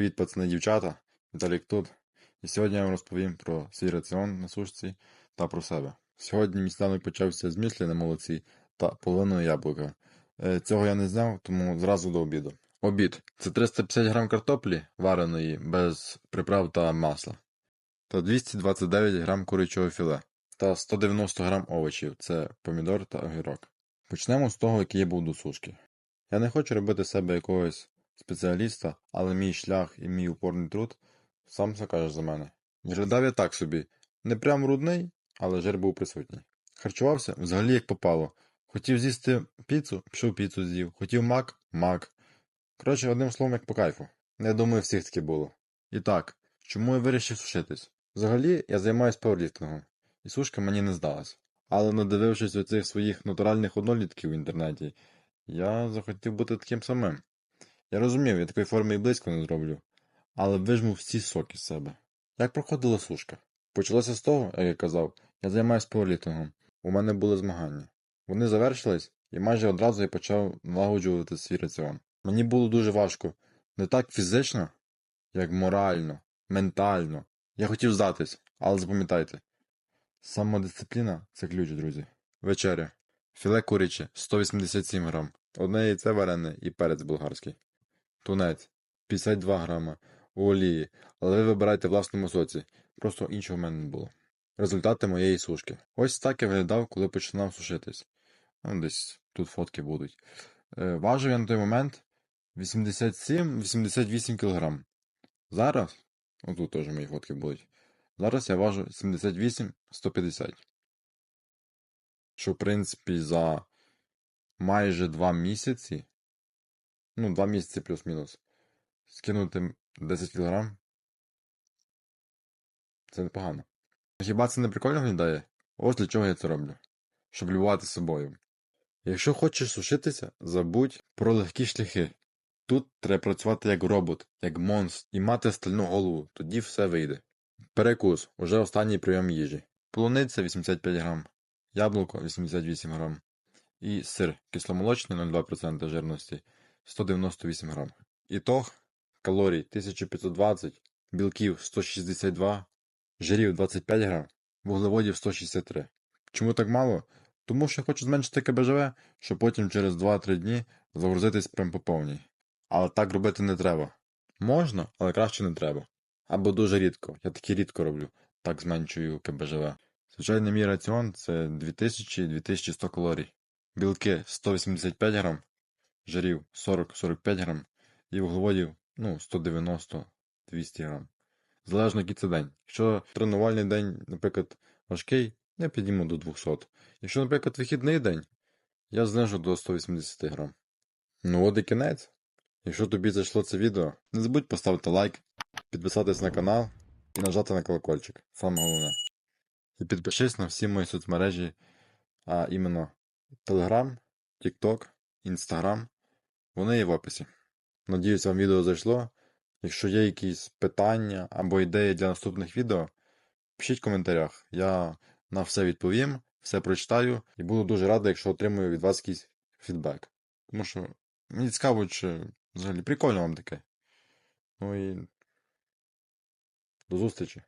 Привіт, пацани дівчата. Віталік тут. І сьогодні я вам розповім про свій раціон на сушці та про себе. Сьогодні мій сніданок почався з міслі на молоці та половиною яблука. Е, Цього я не знав, тому зразу до обіду. Обід це 350 грам картоплі вареної без приправ та масла, та 229 грам курячого філе та 190 грам овочів це помідор та огірок. Почнемо з того, який я був до сушки. Я не хочу робити себе якогось спеціаліста, але мій шлях і мій упорний труд сам все каже за мене. Виглядав я так собі, не прям рудний, але жир був присутній. Харчувався взагалі як попало. Хотів з'їсти піцу, пішов піцу з'їв. Хотів мак мак. Коротше, одним словом, як по кайфу. Я думаю, всіх таки було. І так, чому я вирішив сушитись? Взагалі, я займаюся пауерліфтингом, і сушка мені не здалась. Але надивившись оцих своїх натуральних однолітків в інтернеті, я захотів бути таким самим. Я розумів, я такої форми і близько не зроблю, але вижму всі соки з себе. Як проходила сушка? Почалося з того, як я казав, я займаюся пауерліфтингом. У мене були змагання. Вони завершились, і майже одразу я почав налагоджувати свій раціон. Мені було дуже важко, не так фізично, як морально, ментально. Я хотів здатись, але запам'ятайте. Самодисципліна це ключ, друзі. Вечеря. Філе куряче 187 грам. Одне яйце варене і перець болгарський. Тунець 52 грама олії, але ви вибирайте власному соці, просто іншого в мене не було. Результати моєї сушки. Ось так я виглядав, коли починав сушитись. Ну, десь тут фотки будуть. Е, важив я на той момент 87-88 кг. Зараз, отут теж мої фотки будуть. Зараз я важу 78-150. Що, в принципі, за майже 2 місяці ну, 2 місяці плюс-мінус. Скинути 10 кг. Це непогано. Хіба це не прикольно виглядає? Ось для чого я це роблю. Щоб любувати собою. Якщо хочеш сушитися, забудь про легкі шляхи. Тут треба працювати як робот, як монстр, і мати стальну голову, тоді все вийде. Перекус уже останній прийом їжі. Полуниця 85 грам, яблуко 88 грам. І сир кисломолочний 0,2% жирності 198 грам. Ітог калорій 1520, білків 162, жирів 25 грам, вуглеводів 163. Чому так мало? Тому що хочу зменшити КБЖВ, щоб потім через 2-3 дні загрузитись прям по повній. Але так робити не треба. Можна, але краще не треба. Або дуже рідко. Я таки рідко роблю, так зменшую КБЖВ. Звичайний мій раціон це 2000-2100 калорій. Білки 185 грам, жирів 40-45 грам і вуглеводів ну, 190-200 грам. Залежно який це день. Якщо тренувальний день, наприклад, важкий, я підійму до 200. Якщо, наприклад, вихідний день, я знижу до 180 грам. Ну от і кінець. Якщо тобі зайшло це відео, не забудь поставити лайк, підписатись на канал і нажати на колокольчик. Саме головне. І підпишись на всі мої соцмережі, а іменно Telegram, TikTok, Instagram. Вони є в описі. Надіюсь, вам відео зайшло. Якщо є якісь питання або ідеї для наступних відео, пишіть в коментарях. Я на все відповім, все прочитаю і буду дуже радий, якщо отримую від вас якийсь фідбек. Тому що мені цікаво, чи взагалі прикольно вам таке. Ну і до зустрічі!